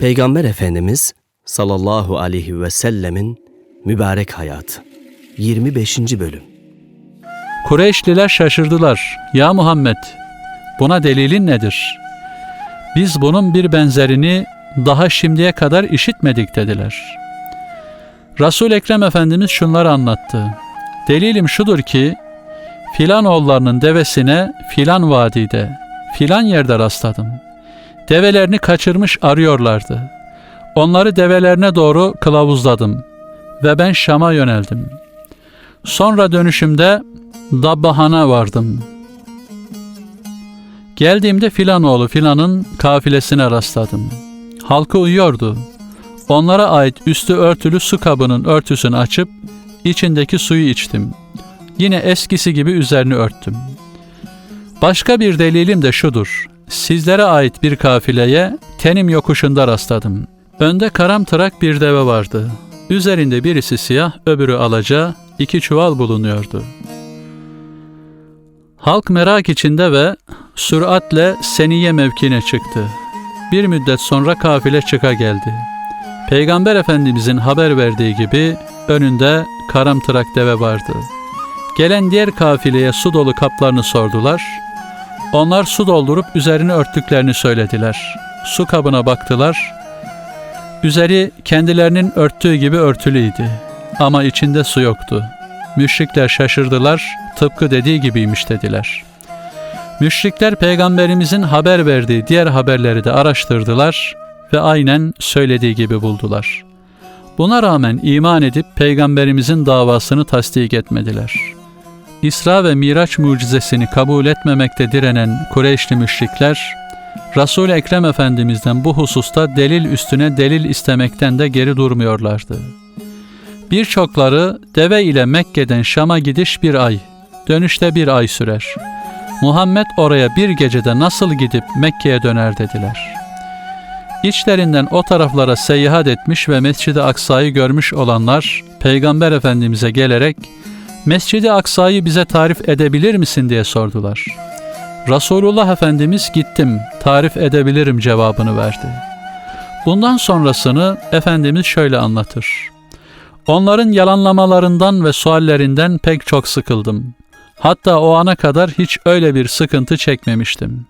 Peygamber Efendimiz sallallahu aleyhi ve sellemin mübarek hayatı. 25. bölüm. Kureyşliler şaşırdılar. Ya Muhammed, buna delilin nedir? Biz bunun bir benzerini daha şimdiye kadar işitmedik dediler. Resul Ekrem Efendimiz şunları anlattı. Delilim şudur ki filan oğullarının devesine filan vadide, filan yerde rastladım. Develerini kaçırmış arıyorlardı. Onları develerine doğru kılavuzladım ve ben Şam'a yöneldim. Sonra dönüşümde Dabbahan'a vardım. Geldiğimde filan oğlu filanın kafilesine rastladım. Halkı uyuyordu. Onlara ait üstü örtülü su kabının örtüsünü açıp içindeki suyu içtim. Yine eskisi gibi üzerini örttüm. Başka bir delilim de şudur. Sizlere ait bir kafileye Tenim yokuşunda rastladım. Önde karamtırak bir deve vardı. Üzerinde birisi siyah, öbürü alaca, iki çuval bulunuyordu. Halk merak içinde ve süratle Seniye mevkine çıktı. Bir müddet sonra kafile çıka geldi. Peygamber Efendimizin haber verdiği gibi önünde karamtırak deve vardı. Gelen diğer kafileye su dolu kaplarını sordular. Onlar su doldurup üzerini örttüklerini söylediler. Su kabına baktılar. Üzeri kendilerinin örttüğü gibi örtülüydü. Ama içinde su yoktu. Müşrikler şaşırdılar, tıpkı dediği gibiymiş dediler. Müşrikler peygamberimizin haber verdiği diğer haberleri de araştırdılar ve aynen söylediği gibi buldular. Buna rağmen iman edip peygamberimizin davasını tasdik etmediler. İsra ve Miraç mucizesini kabul etmemekte direnen Kureyşli müşrikler, Resul-i Ekrem Efendimiz'den bu hususta delil üstüne delil istemekten de geri durmuyorlardı. Birçokları deve ile Mekke'den Şam'a gidiş bir ay, dönüşte bir ay sürer. Muhammed oraya bir gecede nasıl gidip Mekke'ye döner dediler. İçlerinden o taraflara seyahat etmiş ve Mescid-i Aksa'yı görmüş olanlar Peygamber Efendimiz'e gelerek Mescid-i Aksa'yı bize tarif edebilir misin diye sordular. Resulullah Efendimiz gittim, tarif edebilirim cevabını verdi. Bundan sonrasını Efendimiz şöyle anlatır. Onların yalanlamalarından ve suallerinden pek çok sıkıldım. Hatta o ana kadar hiç öyle bir sıkıntı çekmemiştim.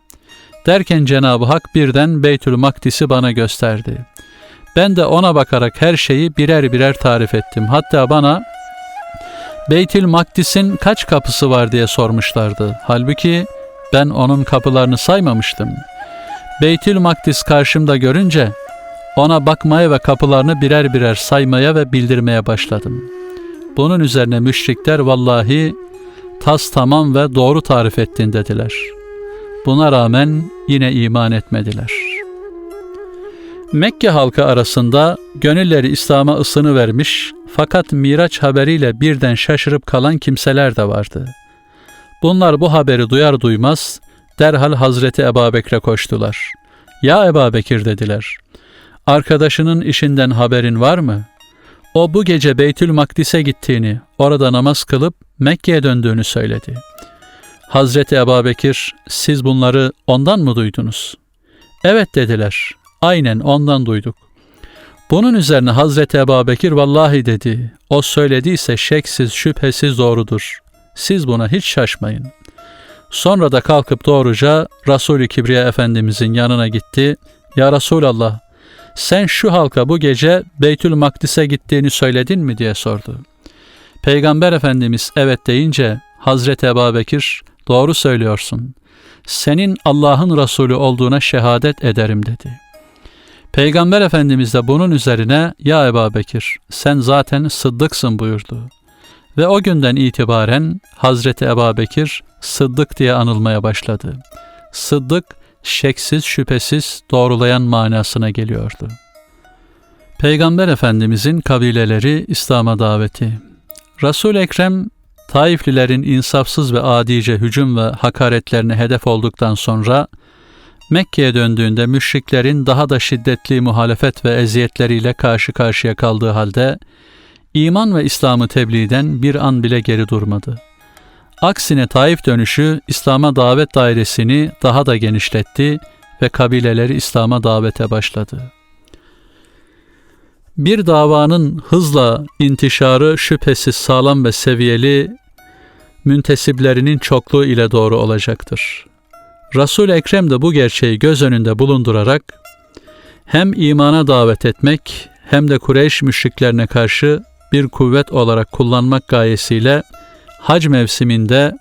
Derken Cenab-ı Hak birden Beytül Makdis'i bana gösterdi. Ben de ona bakarak her şeyi birer birer tarif ettim. Hatta bana Beytül Makdis'in kaç kapısı var diye sormuşlardı. Halbuki ben onun kapılarını saymamıştım. Beytül Makdis karşımda görünce ona bakmaya ve kapılarını birer birer saymaya ve bildirmeye başladım. Bunun üzerine müşrikler vallahi tas tamam ve doğru tarif ettin dediler. Buna rağmen yine iman etmediler. Mekke halkı arasında gönülleri İslam'a ısını vermiş fakat Miraç haberiyle birden şaşırıp kalan kimseler de vardı. Bunlar bu haberi duyar duymaz derhal Hazreti Ebabekir'e koştular. Ya Ebabekir dediler. Arkadaşının işinden haberin var mı? O bu gece Beytül Makdis'e gittiğini, orada namaz kılıp Mekke'ye döndüğünü söyledi. Hazreti Ebabekir, siz bunları ondan mı duydunuz? Evet dediler. Aynen ondan duyduk. Bunun üzerine Hazreti Ebabekir vallahi dedi. O söylediyse şeksiz şüphesiz doğrudur. Siz buna hiç şaşmayın. Sonra da kalkıp doğruca Resul-i Kibriya Efendimizin yanına gitti. Ya Resulallah sen şu halka bu gece Beytül Makdis'e gittiğini söyledin mi diye sordu. Peygamber Efendimiz evet deyince Hazreti Ebubekir doğru söylüyorsun. Senin Allah'ın Resulü olduğuna şehadet ederim dedi. Peygamber Efendimiz de bunun üzerine ya Ebubekir sen zaten sıddıksın buyurdu. Ve o günden itibaren Hazreti Ebubekir Sıddık diye anılmaya başladı. Sıddık şeksiz şüphesiz doğrulayan manasına geliyordu. Peygamber Efendimizin kabileleri İslam'a daveti. Resul Ekrem Taiflilerin insafsız ve adice hücum ve hakaretlerine hedef olduktan sonra Mekke'ye döndüğünde müşriklerin daha da şiddetli muhalefet ve eziyetleriyle karşı karşıya kaldığı halde iman ve İslam'ı tebliğden bir an bile geri durmadı. Aksine Taif dönüşü İslam'a davet dairesini daha da genişletti ve kabileleri İslam'a davete başladı. bir davanın hızla intişarı şüphesiz sağlam ve seviyeli müntesiplerinin çokluğu ile doğru olacaktır. Resul-i Ekrem de bu gerçeği göz önünde bulundurarak hem imana davet etmek hem de Kureyş müşriklerine karşı bir kuvvet olarak kullanmak gayesiyle hac mevsiminde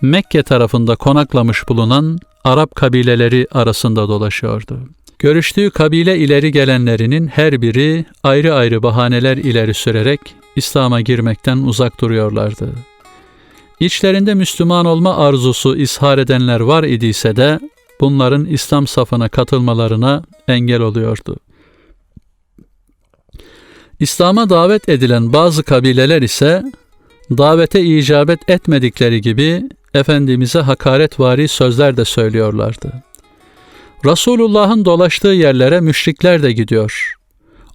Mekke tarafında konaklamış bulunan Arap kabileleri arasında dolaşıyordu. Görüştüğü kabile ileri gelenlerinin her biri ayrı ayrı bahaneler ileri sürerek İslam'a girmekten uzak duruyorlardı. İçlerinde Müslüman olma arzusu ishar edenler var idiyse de bunların İslam safına katılmalarına engel oluyordu. İslam'a davet edilen bazı kabileler ise davete icabet etmedikleri gibi Efendimiz'e hakaretvari sözler de söylüyorlardı. Resulullah'ın dolaştığı yerlere müşrikler de gidiyor.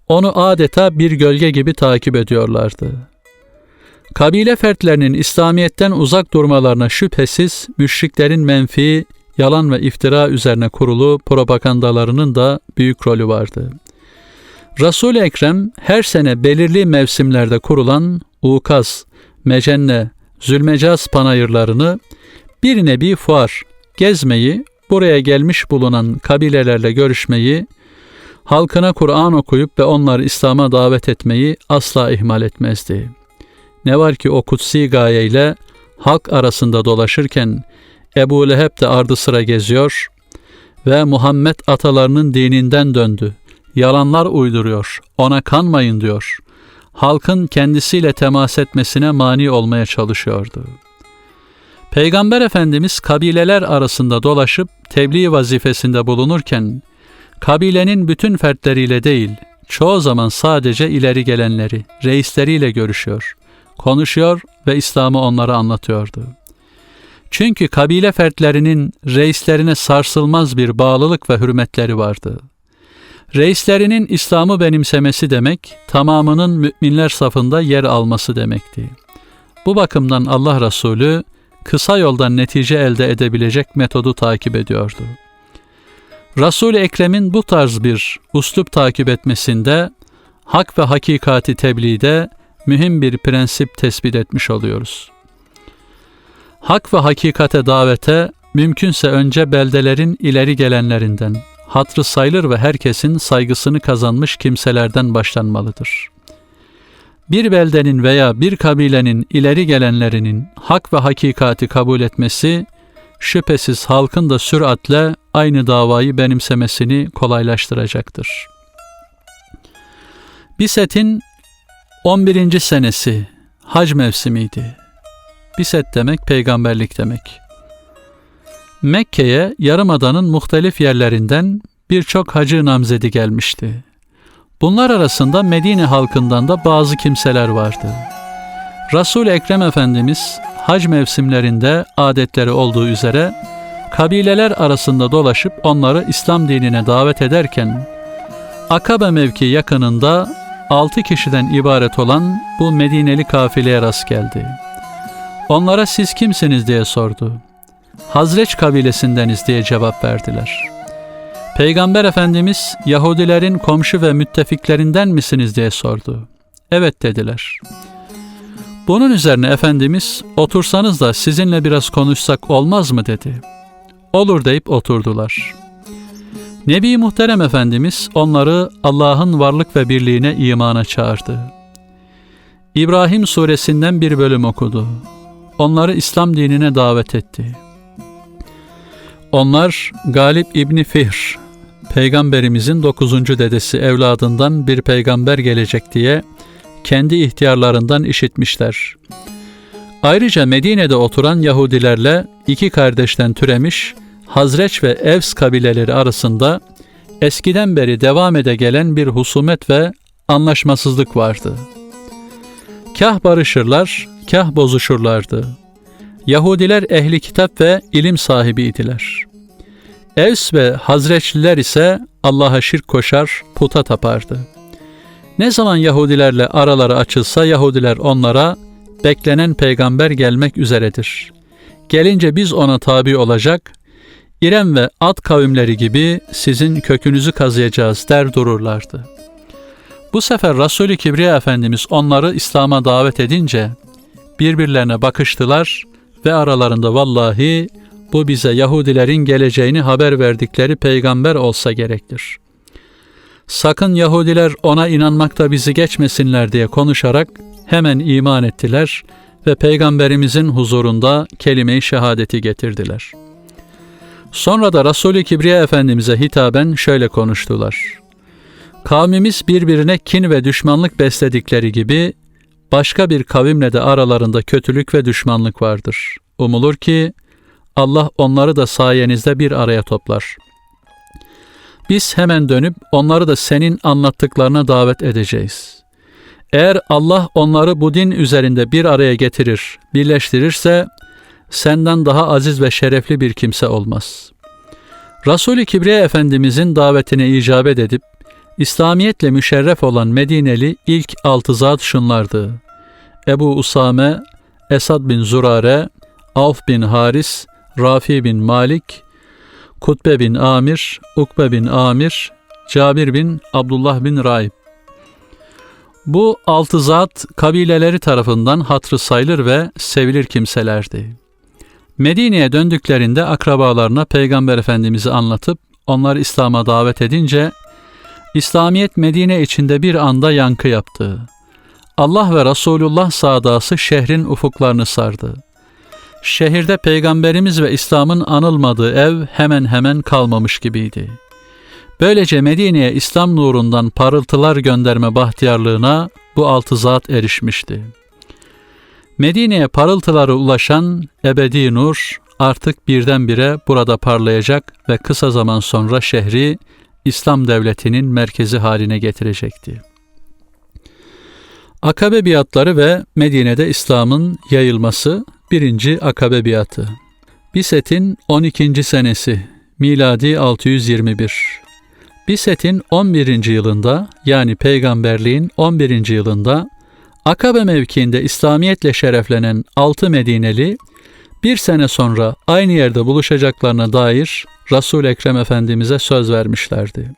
Onu adeta bir gölge gibi takip ediyorlardı. Kabile fertlerinin İslamiyet'ten uzak durmalarına şüphesiz müşriklerin menfi, yalan ve iftira üzerine kurulu propagandalarının da büyük rolü vardı. Resul-i Ekrem her sene belirli mevsimlerde kurulan Ukaz, Mecenne, Zülmecaz panayırlarını bir nebi fuar, gezmeyi, buraya gelmiş bulunan kabilelerle görüşmeyi, halkına Kur'an okuyup ve onları İslam'a davet etmeyi asla ihmal etmezdi. Ne var ki o kutsi gayeyle halk arasında dolaşırken Ebu Leheb de ardı sıra geziyor ve Muhammed atalarının dininden döndü. Yalanlar uyduruyor, ona kanmayın diyor. Halkın kendisiyle temas etmesine mani olmaya çalışıyordu. Peygamber Efendimiz kabileler arasında dolaşıp tebliğ vazifesinde bulunurken kabilenin bütün fertleriyle değil, çoğu zaman sadece ileri gelenleri, reisleriyle görüşüyor, konuşuyor ve İslam'ı onlara anlatıyordu. Çünkü kabile fertlerinin reislerine sarsılmaz bir bağlılık ve hürmetleri vardı. Reislerinin İslam'ı benimsemesi demek, tamamının müminler safında yer alması demekti. Bu bakımdan Allah Resulü kısa yoldan netice elde edebilecek metodu takip ediyordu. Resul-i Ekrem'in bu tarz bir uslup takip etmesinde hak ve hakikati tebliğde mühim bir prensip tespit etmiş oluyoruz. Hak ve hakikate davete mümkünse önce beldelerin ileri gelenlerinden, hatrı sayılır ve herkesin saygısını kazanmış kimselerden başlanmalıdır. Bir beldenin veya bir kabilenin ileri gelenlerinin hak ve hakikati kabul etmesi, şüphesiz halkın da süratle aynı davayı benimsemesini kolaylaştıracaktır. Biset'in 11. senesi hac mevsimiydi. Biset demek peygamberlik demek. Mekke'ye Yarımada'nın muhtelif yerlerinden birçok hacı namzedi gelmişti. Bunlar arasında Medine halkından da bazı kimseler vardı. resul Ekrem Efendimiz hac mevsimlerinde adetleri olduğu üzere kabileler arasında dolaşıp onları İslam dinine davet ederken Akabe mevki yakınında altı kişiden ibaret olan bu Medineli kafileye rast geldi. Onlara siz kimsiniz diye sordu. Hazreç kabilesindeniz diye cevap verdiler. Peygamber Efendimiz Yahudilerin komşu ve müttefiklerinden misiniz diye sordu. Evet dediler. Bunun üzerine Efendimiz otursanız da sizinle biraz konuşsak olmaz mı dedi. Olur deyip oturdular. Nebi Muhterem Efendimiz onları Allah'ın varlık ve birliğine imana çağırdı. İbrahim suresinden bir bölüm okudu. Onları İslam dinine davet etti. Onlar Galip İbni Fihr, Peygamberimizin dokuzuncu dedesi evladından bir peygamber gelecek diye kendi ihtiyarlarından işitmişler. Ayrıca Medine'de oturan Yahudilerle iki kardeşten türemiş Hazreç ve Evs kabileleri arasında eskiden beri devam ede gelen bir husumet ve anlaşmasızlık vardı. Kah barışırlar, kah bozuşurlardı. Yahudiler ehli kitap ve ilim sahibiydiler. Evs ve Hazreçliler ise Allah'a şirk koşar, puta tapardı. Ne zaman Yahudilerle araları açılsa Yahudiler onlara beklenen peygamber gelmek üzeredir. Gelince biz ona tabi olacak, İrem ve Ad kavimleri gibi sizin kökünüzü kazıyacağız der dururlardı. Bu sefer Resul-i Kibriya Efendimiz onları İslam'a davet edince birbirlerine bakıştılar ve aralarında vallahi bu bize Yahudilerin geleceğini haber verdikleri peygamber olsa gerektir. Sakın Yahudiler ona inanmakta bizi geçmesinler diye konuşarak hemen iman ettiler ve peygamberimizin huzurunda kelime-i şehadeti getirdiler. Sonra da Resul-i Kibriya Efendimiz'e hitaben şöyle konuştular. Kavmimiz birbirine kin ve düşmanlık besledikleri gibi başka bir kavimle de aralarında kötülük ve düşmanlık vardır. Umulur ki Allah onları da sayenizde bir araya toplar. Biz hemen dönüp onları da senin anlattıklarına davet edeceğiz. Eğer Allah onları bu din üzerinde bir araya getirir, birleştirirse senden daha aziz ve şerefli bir kimse olmaz. Resul-i Kibriya Efendimizin davetine icabet edip İslamiyetle müşerref olan Medineli ilk altı zat şunlardı. Ebu Usame, Esad bin Zurare, Avf bin Haris, Rafi bin Malik, Kutbe bin Amir, Ukbe bin Amir, Cabir bin Abdullah bin Raib. Bu altı zat kabileleri tarafından hatrı sayılır ve sevilir kimselerdi. Medine'ye döndüklerinde akrabalarına Peygamber Efendimiz'i anlatıp onları İslam'a davet edince İslamiyet Medine içinde bir anda yankı yaptı. Allah ve Resulullah sadası şehrin ufuklarını sardı. Şehirde Peygamberimiz ve İslam'ın anılmadığı ev hemen hemen kalmamış gibiydi. Böylece Medine'ye İslam nurundan parıltılar gönderme bahtiyarlığına bu altı zat erişmişti. Medine'ye parıltıları ulaşan ebedi nur artık birdenbire burada parlayacak ve kısa zaman sonra şehri İslam devletinin merkezi haline getirecekti. Akabe biatları ve Medine'de İslam'ın yayılması birinci Akabe biatı. Biset'in 12. senesi miladi 621. Biset'in 11. yılında yani peygamberliğin 11. yılında Akabe mevkiinde İslamiyetle şereflenen 6 Medineli bir sene sonra aynı yerde buluşacaklarına dair Resul Ekrem Efendimiz'e söz vermişlerdi.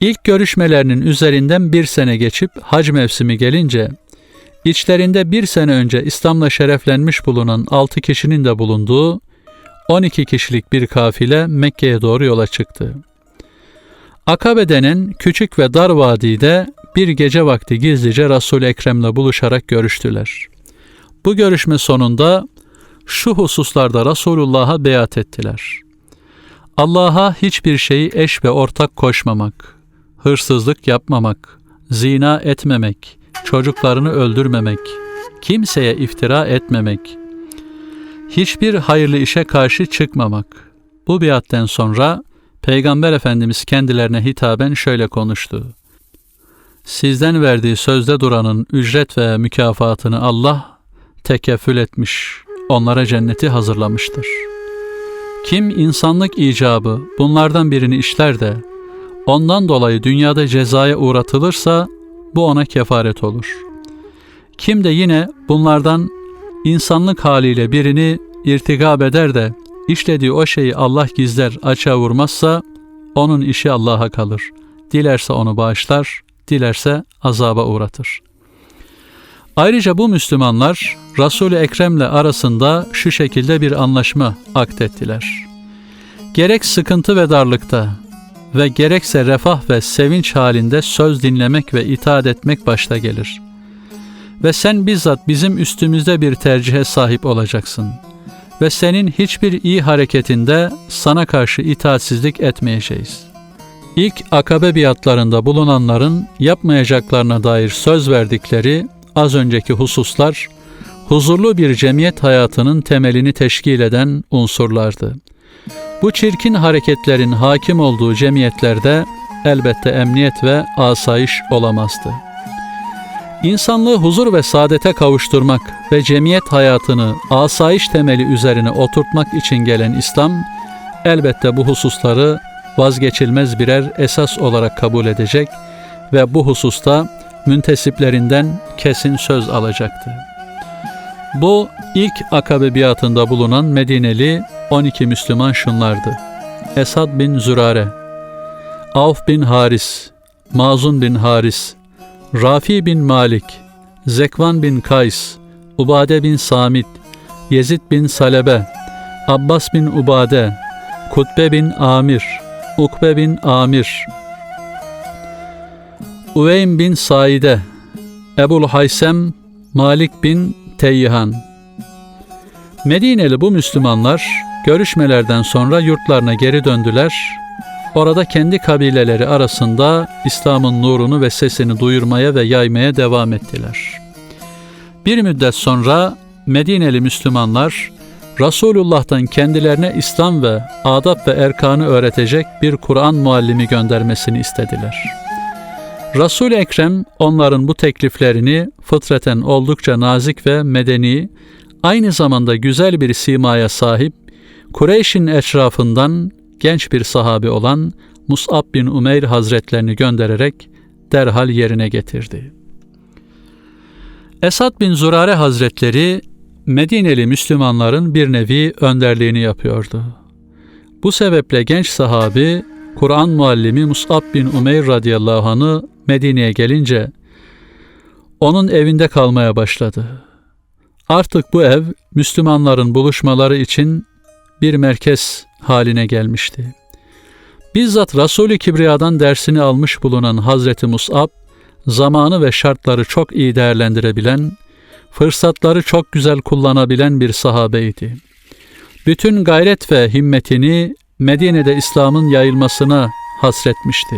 İlk görüşmelerinin üzerinden bir sene geçip hac mevsimi gelince, içlerinde bir sene önce İslam'la şereflenmiş bulunan altı kişinin de bulunduğu 12 kişilik bir kafile Mekke'ye doğru yola çıktı. Akabe denen küçük ve dar vadide bir gece vakti gizlice resul Ekrem'le buluşarak görüştüler. Bu görüşme sonunda şu hususlarda Resulullah'a beyat ettiler. Allah'a hiçbir şeyi eş ve ortak koşmamak, hırsızlık yapmamak, zina etmemek, çocuklarını öldürmemek, kimseye iftira etmemek, hiçbir hayırlı işe karşı çıkmamak. Bu biatten sonra Peygamber Efendimiz kendilerine hitaben şöyle konuştu. Sizden verdiği sözde duranın ücret ve mükafatını Allah tekeffül etmiş, onlara cenneti hazırlamıştır. Kim insanlık icabı bunlardan birini işler de ondan dolayı dünyada cezaya uğratılırsa bu ona kefaret olur. Kim de yine bunlardan insanlık haliyle birini irtikab eder de işlediği o şeyi Allah gizler açığa vurmazsa onun işi Allah'a kalır. Dilerse onu bağışlar, dilerse azaba uğratır. Ayrıca bu Müslümanlar Resul-i Ekrem'le arasında şu şekilde bir anlaşma aktettiler. Gerek sıkıntı ve darlıkta ve gerekse refah ve sevinç halinde söz dinlemek ve itaat etmek başta gelir. Ve sen bizzat bizim üstümüzde bir tercihe sahip olacaksın. Ve senin hiçbir iyi hareketinde sana karşı itaatsizlik etmeyeceğiz. İlk akabe biatlarında bulunanların yapmayacaklarına dair söz verdikleri az önceki hususlar huzurlu bir cemiyet hayatının temelini teşkil eden unsurlardı. Bu çirkin hareketlerin hakim olduğu cemiyetlerde elbette emniyet ve asayiş olamazdı. İnsanlığı huzur ve saadete kavuşturmak ve cemiyet hayatını asayiş temeli üzerine oturtmak için gelen İslam, elbette bu hususları vazgeçilmez birer esas olarak kabul edecek ve bu hususta müntesiplerinden kesin söz alacaktı. Bu ilk akabe biatında bulunan Medineli 12 Müslüman şunlardı. Esad bin Zürare, Avf bin Haris, Mazun bin Haris, Rafi bin Malik, Zekvan bin Kays, Ubade bin Samit, Yezid bin Salebe, Abbas bin Ubade, Kutbe bin Amir, Ukbe bin Amir, Uveym bin Saide, Ebul Haysem, Malik bin Teyhan. Medineli bu Müslümanlar görüşmelerden sonra yurtlarına geri döndüler. Orada kendi kabileleri arasında İslam'ın nurunu ve sesini duyurmaya ve yaymaya devam ettiler. Bir müddet sonra Medineli Müslümanlar Resulullah'tan kendilerine İslam ve adab ve erkanı öğretecek bir Kur'an muallimi göndermesini istediler. resul Ekrem onların bu tekliflerini fıtraten oldukça nazik ve medeni, aynı zamanda güzel bir simaya sahip, Kureyş'in etrafından genç bir sahabi olan Mus'ab bin Umeyr Hazretlerini göndererek derhal yerine getirdi. Esad bin Zurare Hazretleri Medineli Müslümanların bir nevi önderliğini yapıyordu. Bu sebeple genç sahabi Kur'an muallimi Mus'ab bin Umeyr radıyallahu anh'ı Medine'ye gelince onun evinde kalmaya başladı. Artık bu ev Müslümanların buluşmaları için bir merkez haline gelmişti. Bizzat Resul-i Kibriya'dan dersini almış bulunan Hazreti Mus'ab, zamanı ve şartları çok iyi değerlendirebilen, fırsatları çok güzel kullanabilen bir sahabeydi. Bütün gayret ve himmetini Medine'de İslam'ın yayılmasına hasretmişti.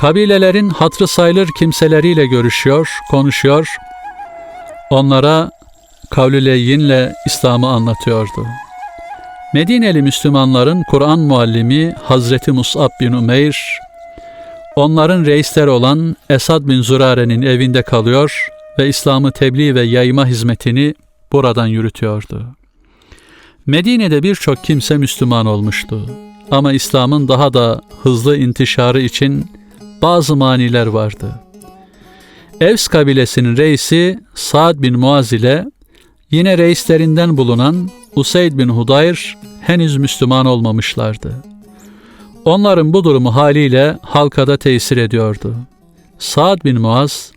Kabilelerin hatrı sayılır kimseleriyle görüşüyor, konuşuyor, onlara kavlü İslam'ı anlatıyordu. Medineli Müslümanların Kur'an muallimi Hazreti Mus'ab bin Umeyr, onların reisleri olan Esad bin Zurare'nin evinde kalıyor ve İslam'ı tebliğ ve yayma hizmetini buradan yürütüyordu. Medine'de birçok kimse Müslüman olmuştu. Ama İslam'ın daha da hızlı intişarı için bazı maniler vardı. Evs kabilesinin reisi Saad bin Muaz ile yine reislerinden bulunan Useyd bin Hudayr henüz Müslüman olmamışlardı. Onların bu durumu haliyle halkada tesir ediyordu. Saad bin Muaz,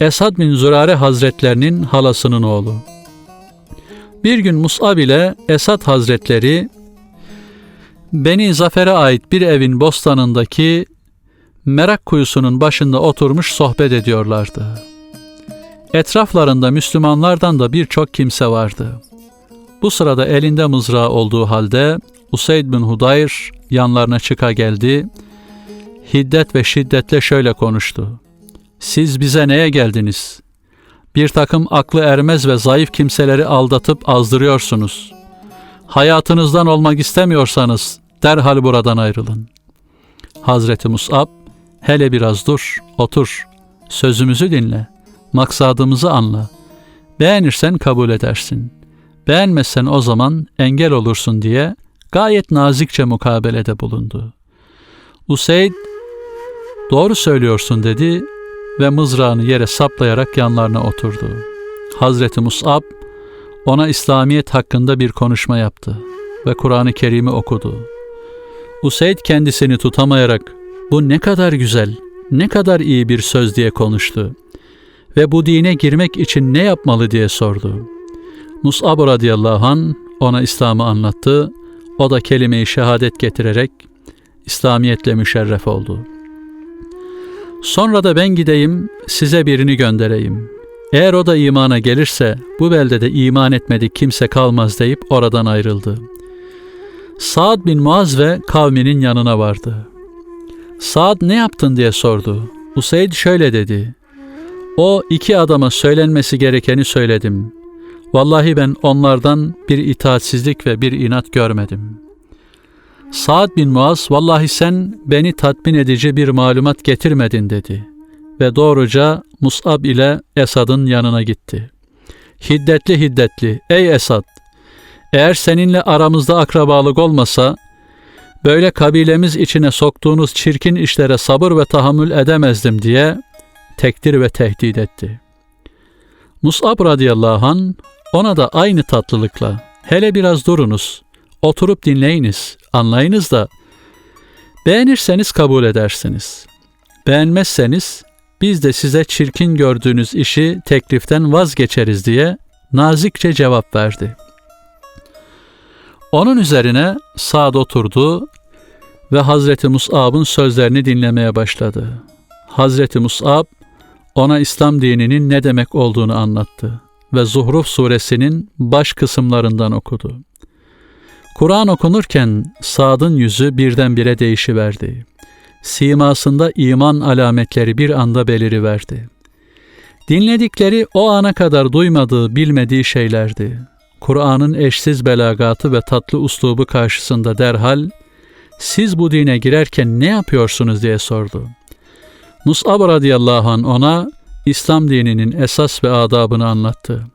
Esad bin Zürare Hazretlerinin halasının oğlu. Bir gün Mus'ab ile Esad Hazretleri Beni Zafer'e ait bir evin bostanındaki merak kuyusunun başında oturmuş sohbet ediyorlardı. Etraflarında Müslümanlardan da birçok kimse vardı. Bu sırada elinde mızrağı olduğu halde Useyd bin Hudayr yanlarına çıka geldi. Hiddet ve şiddetle şöyle konuştu. Siz bize neye geldiniz? Bir takım aklı ermez ve zayıf kimseleri aldatıp azdırıyorsunuz. Hayatınızdan olmak istemiyorsanız derhal buradan ayrılın. Hazreti Mus'ab, hele biraz dur, otur, sözümüzü dinle, maksadımızı anla. Beğenirsen kabul edersin. Beğenmezsen o zaman engel olursun diye gayet nazikçe mukabelede bulundu. Useyd, doğru söylüyorsun dedi ve mızrağını yere saplayarak yanlarına oturdu. Hazreti Mus'ab ona İslamiyet hakkında bir konuşma yaptı ve Kur'an-ı Kerim'i okudu. Useyd kendisini tutamayarak bu ne kadar güzel, ne kadar iyi bir söz diye konuştu ve bu dine girmek için ne yapmalı diye sordu. Mus'ab radıyallahu an ona İslam'ı anlattı. O da kelime-i şehadet getirerek İslamiyetle müşerref oldu.'' Sonra da ben gideyim, size birini göndereyim. Eğer o da imana gelirse bu beldede iman etmedik kimse kalmaz deyip oradan ayrıldı. Saad bin Muaz ve kavminin yanına vardı. Saad ne yaptın diye sordu. Useyd şöyle dedi. O iki adama söylenmesi gerekeni söyledim. Vallahi ben onlardan bir itaatsizlik ve bir inat görmedim.'' Saad bin Muaz, vallahi sen beni tatmin edici bir malumat getirmedin dedi ve doğruca Mus'ab ile Esad'ın yanına gitti. Hiddetli hiddetli, ey Esad, eğer seninle aramızda akrabalık olmasa, böyle kabilemiz içine soktuğunuz çirkin işlere sabır ve tahammül edemezdim diye tekdir ve tehdit etti. Mus'ab radıyallahu an ona da aynı tatlılıkla, hele biraz durunuz, Oturup dinleyiniz, anlayınız da beğenirseniz kabul edersiniz. Beğenmezseniz biz de size çirkin gördüğünüz işi tekliften vazgeçeriz diye nazikçe cevap verdi. Onun üzerine Sa'd oturdu ve Hazreti Mus'ab'ın sözlerini dinlemeye başladı. Hazreti Mus'ab ona İslam dininin ne demek olduğunu anlattı ve Zuhruf suresinin baş kısımlarından okudu. Kur'an okunurken Sa'd'ın yüzü birdenbire değişiverdi. Simasında iman alametleri bir anda beliriverdi. Dinledikleri o ana kadar duymadığı, bilmediği şeylerdi. Kur'an'ın eşsiz belagatı ve tatlı uslubu karşısında derhal siz bu dine girerken ne yapıyorsunuz diye sordu. Mus'ab radıyallahu an ona İslam dininin esas ve adabını anlattı.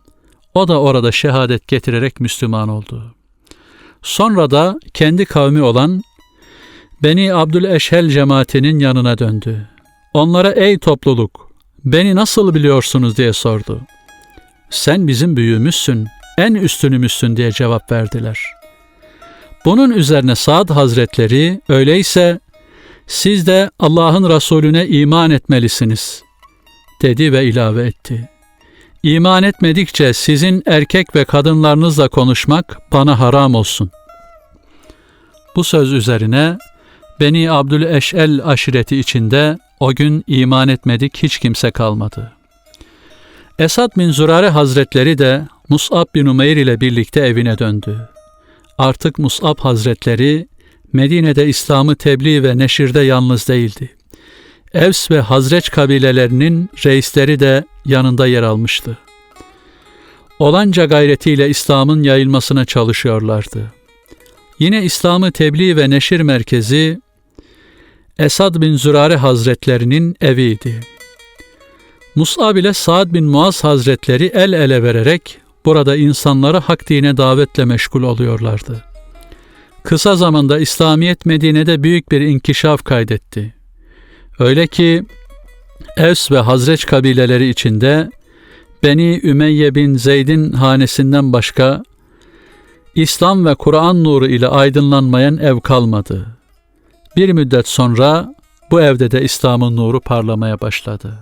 O da orada şehadet getirerek Müslüman oldu. Sonra da kendi kavmi olan Beni Abdüleşhel cemaatinin yanına döndü. Onlara ey topluluk, beni nasıl biliyorsunuz diye sordu. Sen bizim büyüğümüzsün, en üstünümüzsün diye cevap verdiler. Bunun üzerine Saad Hazretleri öyleyse siz de Allah'ın Resulüne iman etmelisiniz dedi ve ilave etti. İman etmedikçe sizin erkek ve kadınlarınızla konuşmak bana haram olsun. Bu söz üzerine Beni Abdüleş'el aşireti içinde o gün iman etmedik hiç kimse kalmadı. Esad bin Zürare Hazretleri de Mus'ab bin Umeyr ile birlikte evine döndü. Artık Mus'ab Hazretleri Medine'de İslam'ı tebliğ ve neşirde yalnız değildi. Evs ve Hazreç kabilelerinin reisleri de yanında yer almıştı. Olanca gayretiyle İslam'ın yayılmasına çalışıyorlardı. Yine İslam'ı tebliğ ve neşir merkezi Esad bin Zürare Hazretlerinin eviydi. Mus'ab ile Sa'd bin Muaz Hazretleri el ele vererek burada insanları hak dine davetle meşgul oluyorlardı. Kısa zamanda İslamiyet Medine'de büyük bir inkişaf kaydetti. Öyle ki Evs ve Hazreç kabileleri içinde Beni Ümeyye bin Zeyd'in hanesinden başka İslam ve Kur'an nuru ile aydınlanmayan ev kalmadı. Bir müddet sonra bu evde de İslam'ın nuru parlamaya başladı.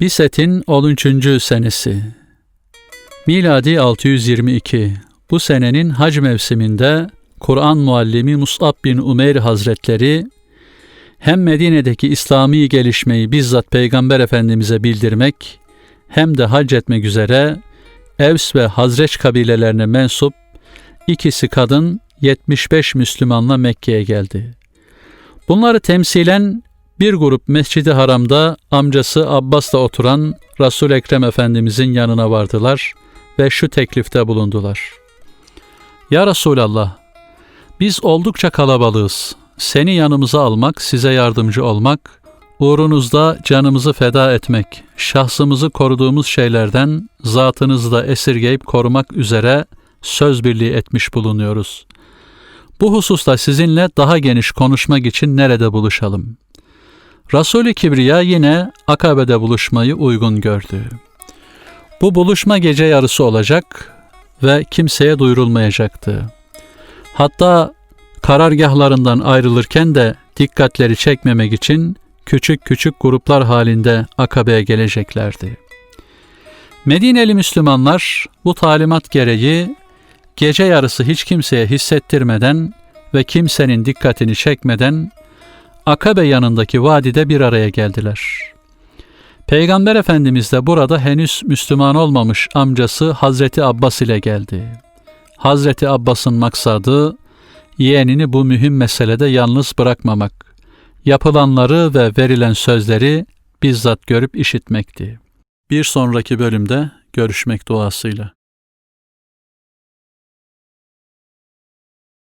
Biset'in 13. senesi Miladi 622 Bu senenin hac mevsiminde Kur'an muallimi Mus'ab bin Umeyr Hazretleri hem Medine'deki İslami gelişmeyi bizzat Peygamber Efendimiz'e bildirmek hem de hac etmek üzere Evs ve Hazreç kabilelerine mensup ikisi kadın 75 Müslümanla Mekke'ye geldi. Bunları temsilen bir grup Mescid-i Haram'da amcası Abbas'la oturan Resul Ekrem Efendimizin yanına vardılar ve şu teklifte bulundular. Ya Resulallah, biz oldukça kalabalığız. Seni yanımıza almak, size yardımcı olmak, uğrunuzda canımızı feda etmek, şahsımızı koruduğumuz şeylerden zatınızı da esirgeyip korumak üzere söz birliği etmiş bulunuyoruz. Bu hususta sizinle daha geniş konuşmak için nerede buluşalım? Resul-i Kibriya yine Akabe'de buluşmayı uygun gördü. Bu buluşma gece yarısı olacak ve kimseye duyurulmayacaktı. Hatta karargahlarından ayrılırken de dikkatleri çekmemek için küçük küçük gruplar halinde Akabe'ye geleceklerdi. Medineli Müslümanlar bu talimat gereği gece yarısı hiç kimseye hissettirmeden ve kimsenin dikkatini çekmeden Akabe yanındaki vadide bir araya geldiler. Peygamber Efendimiz de burada henüz Müslüman olmamış amcası Hazreti Abbas ile geldi. Hazreti Abbas'ın maksadı yeğenini bu mühim meselede yalnız bırakmamak, yapılanları ve verilen sözleri bizzat görüp işitmekti. Bir sonraki bölümde görüşmek duasıyla.